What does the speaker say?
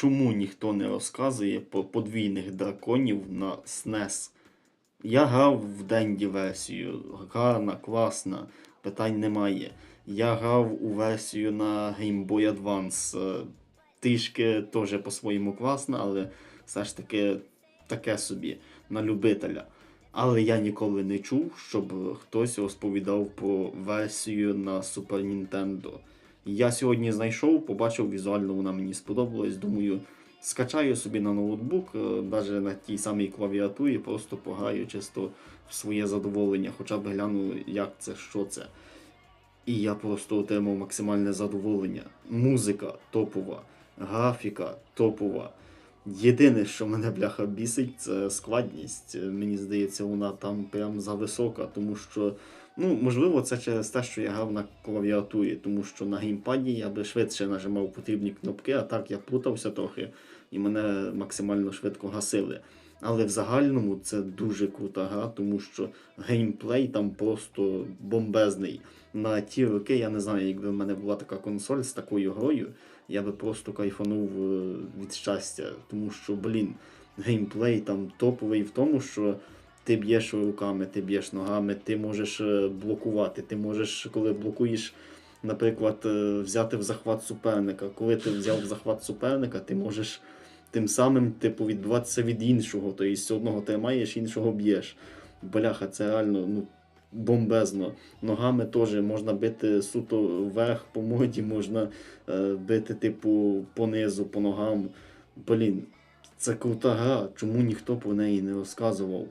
чому ніхто не розказує про подвійних драконів на SNES? Я грав в Денді версію, гарна, класна, питань немає. Я грав у версію на Game Boy Advance. е, Трішки теж по-своєму класна, але все ж таки таке собі на любителя. Але я ніколи не чув, щоб хтось розповідав про версію на Super Nintendo. Я сьогодні знайшов, побачив візуально, вона мені сподобалась. Думаю, скачаю собі на ноутбук, навіть на тій самій клавіатурі, просто пограю чисто в своє задоволення, хоча б гляну, як це, що це. І я просто отримав максимальне задоволення. Музика топова, графіка топова. Єдине, що мене бляха бісить, це складність. Мені здається, вона там прям зависока, тому що, ну, можливо, це через те, що я грав на клавіатурі, тому що на геймпаді я би швидше нажимав потрібні кнопки, а так я плутався трохи і мене максимально швидко гасили. Але в загальному це дуже крута гра, тому що геймплей там просто бомбезний. На ті роки я не знаю, якби в мене була така консоль з такою грою, я би просто кайфанув е, від щастя, тому що, блін, геймплей там топовий в тому, що ти б'єш руками, ти б'єш ногами, ти можеш е, блокувати, ти можеш, коли блокуєш, наприклад, е, взяти в захват суперника. Коли ти взяв в захват суперника, ти можеш тим самим типу, відбиватися від іншого. Тобто одного тримаєш, іншого б'єш. Бляха, це реально ну, бомбезно. Ногами теж можна бити суто вверх по моді, можна е, бити, типу, понизу, по ногам. Блін, це крута гра, чому ніхто про неї не розказував.